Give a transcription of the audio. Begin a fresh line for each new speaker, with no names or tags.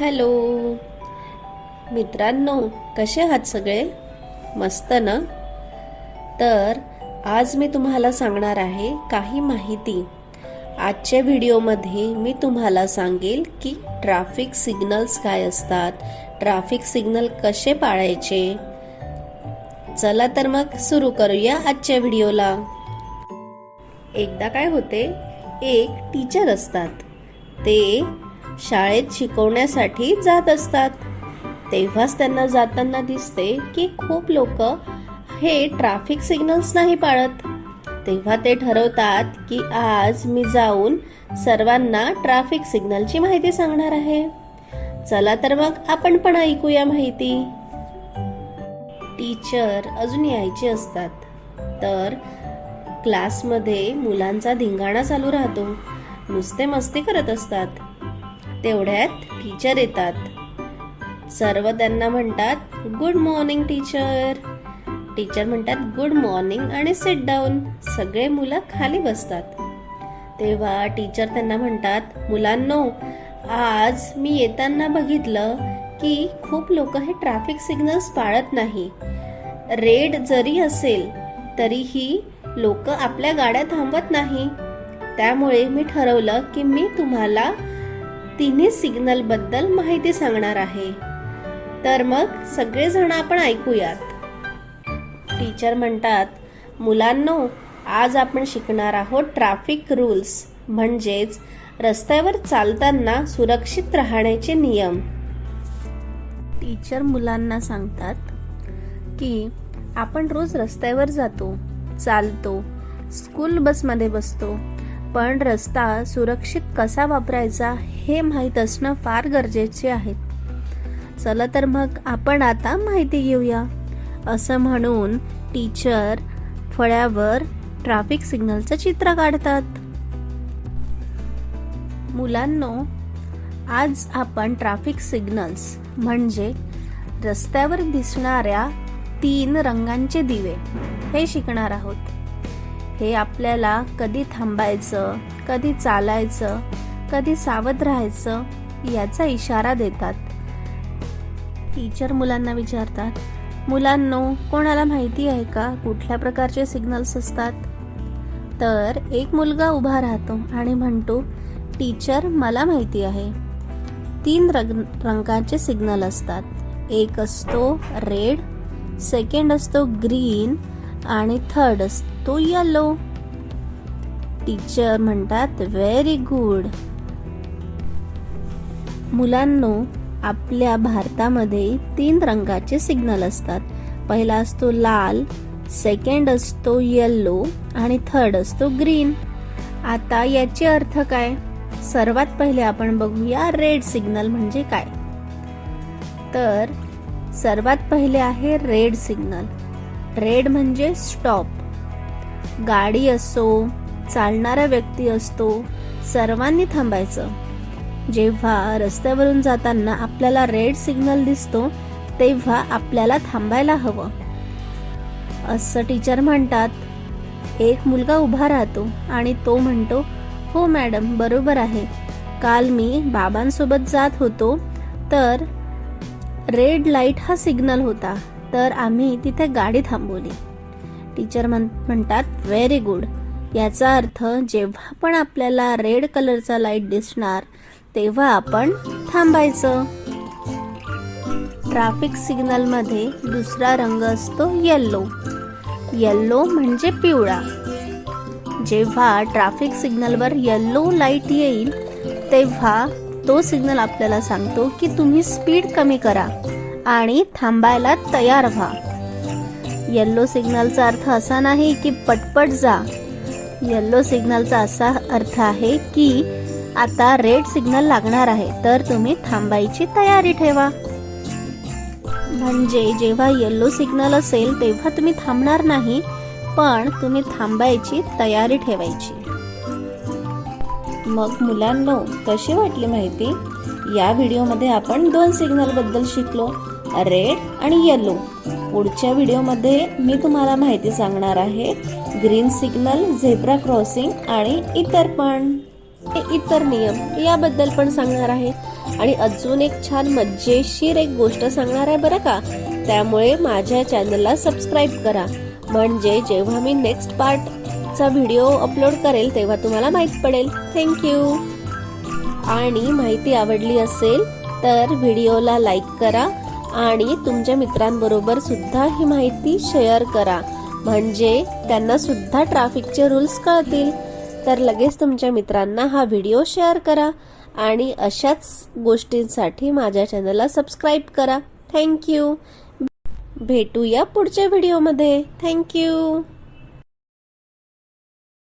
Hello. मित्रांनो कसे आहात सगळे? मस्त ना? तर आज मी तुम्हाला सांगणार आहे काही माहिती. आजच्या व्हिडिओमध्ये मी तुम्हाला सांगेल की ट्रॅफिक सिग्नल्स काय असतात ट्रॅफिक सिग्नल कसे पाळायचे. चला तर मग सुरू करूया आजच्या व्हिडिओला. एकदा काय होते एक टीचर असतात. ते शाळेत शिकवण्यासाठी जात असतात. तेव्हाच त्यांना जाताना दिसते की खूप लोक हे ट्रॅफिक सिग्नल्स नाही पाळत. तेव्हा ते ठरवतात की आज मी जाऊन सर्वांना ट्रॅफिक सिग्नलची माहिती सांगणार आहे. चला तर मग आपण पण ऐकूया माहिती. टीचर अजून यायचे असतात. तर क्लासमध्ये मुलांचा धिंगाणा चालू राहतो. नुसते मस्ती करत असतात. तेवढ्यात टीचर येतात. सर्व त्यांना म्हणतात गुड मॉर्निंग टीचर टीचर म्हणतात गुड मॉर्निंग आणि सिट डाऊन सगळे मुलं खाली बसतात. तेव्हा टीचर त्यांना म्हणतात मुलांनो आज मी येताना बघितलं की खूप लोक हे ट्रॅफिक सिग्नल्स पाळत नाही. रेड जरी असेल तरीही लोक आपल्या गाड्या थांबवत नाही. त्यामुळे मी ठरवलं की मी तुम्हाला तिन्ही सिग्नलबद्दल माहिती सांगणार आहे. तर मग सगळेजण आपण ऐकूयात. टीचर म्हणतात मुलांनो आज आपण शिकणार आहोत ट्रॅफिक रूल्स म्हणजेच रस्त्यावर चालताना सुरक्षित राहण्याचे नियम. टीचर मुलांना सांगतात की आपण रोज रस्त्यावर जातो चालतो स्कूल बसमध्ये बसतो पण रस्ता सुरक्षित कसा वापरायचा हे माहीत असणं फार गरजेचे आहे. चला तर मग आपण आता माहिती घेऊया. असं म्हणून टीचर फळ्यावर ट्रॅफिक सिग्नलचं चित्र काढतात. मुलांनो आज आपण ट्रॅफिक सिग्नल्स म्हणजे रस्त्यावर दिसणाऱ्या तीन रंगांचे दिवे हे शिकणार आहोत. हे आपल्याला कधी थांबायचं कधी चालायचं कधी सावध राहायचं याचा इशारा देतात. टीचर मुलांना विचारतात मुलांनो कोणाला माहिती आहे का कुठल्या प्रकारचे सिग्नल्स असतात? तर एक मुलगा उभा राहतो आणि म्हणतो टीचर मला माहिती आहे. तीन रंग रंगाचे सिग्नल असतात. एक असतो रेड सेकंड असतो ग्रीन आणि थर्ड असतो तो येलो टीचर म्हणतात व्हेरी गुड मुलांनो आपल्या भारतामध्ये तीन रंगाचे सिग्नल असतात. पहिला असतो लाल सेकंड असतो येल्लो आणि थर्ड असतो ग्रीन आता याचे अर्थ काय? सर्वात पहिले आपण बघूया रेड सिग्नल म्हणजे काय. तर सर्वात पहिले आहे रेड सिग्नल रेड म्हणजे स्टॉप गाडी असो चालणारा व्यक्ती असतो सर्वांनी थांबायचं. जेव्हा रस्त्यावरून जाताना आपल्याला रेड सिग्नल दिसतो तेव्हा आपल्याला थांबायला हवं. असं टीचर म्हणतात. एक मुलगा उभा राहतो आणि तो म्हणतो हो मॅडम बरोबर आहे. काल मी बाबांसोबत जात होतो तर रेड लाइट हा सिग्नल होता तर आम्ही तिथे गाडी थांबवली. टीचर म्हण म्हणतात व्हेरी गुड याचा अर्थ जेव्हा पण आपल्याला रेड कलरचा लाइट दिसणार तेव्हा आपण थांबायचं. ट्रॅफिक सिग्नलमध्ये दुसरा रंग असतो येल्लो येल्लो म्हणजे पिवळा. जेव्हा ट्रॅफिक सिग्नलवर येल्लो लाइट येईल तेव्हा तो सिग्नल आपल्याला सांगतो की तुम्ही स्पीड कमी करा आणि थांबायला तयार व्हा. येल्लो सिग्नलचा अर्थ असा नाही की पटपट जा. येल्लो सिग्नलचा असा अर्थ आहे की आता रेड सिग्नल लागणार आहे तर तुम्ही थांबायची तयारी ठेवा. म्हणजे जेव्हा येल्लो सिग्नल असेल तेव्हा तुम्ही थांबणार नाही पण तुम्ही थांबायची तयारी ठेवायची. मग मुलांनो कशी वाटली माहिती? या व्हिडिओमध्ये आपण दोन सिग्नलबद्दल शिकलो रेड आणि येलो पुढच्या व्हिडिओमध्ये मी तुम्हाला माहिती सांगणार आहे. ग्रीन सिग्नल झेब्रा क्रॉसिंग आणि इतर पण. हे इतर नियम याबद्दल पण सांगणार आहे. आणि अजून एक छान मज्जेशीर एक गोष्ट सांगणार आहे बरं का? त्यामुळे माझ्या चॅनलला सबस्क्राईब करा. म्हणजे जेव्हा मी नेक्स्ट पार्टचा व्हिडिओ अपलोड करेल तेव्हा तुम्हाला माहीत पडेल. थँक्यू आणि माहिती आवडली असेल तर व्हिडिओला लाईक करा. आणि तुमच्या मित्रांबरोबर सुद्धा ही माहिती शेअर करा. म्हणजे त्यांना सुद्धा ट्रॅफिकचे रूल्स कळतील. तर लगेच तुमच्या मित्रांना हा व्हिडिओ शेअर करा आणि अशाच गोष्टींसाठी माझ्या चॅनलला सबस्क्राईब करा. थँक्यू भेटूया पुढच्या व्हिडिओमध्ये थँक्यू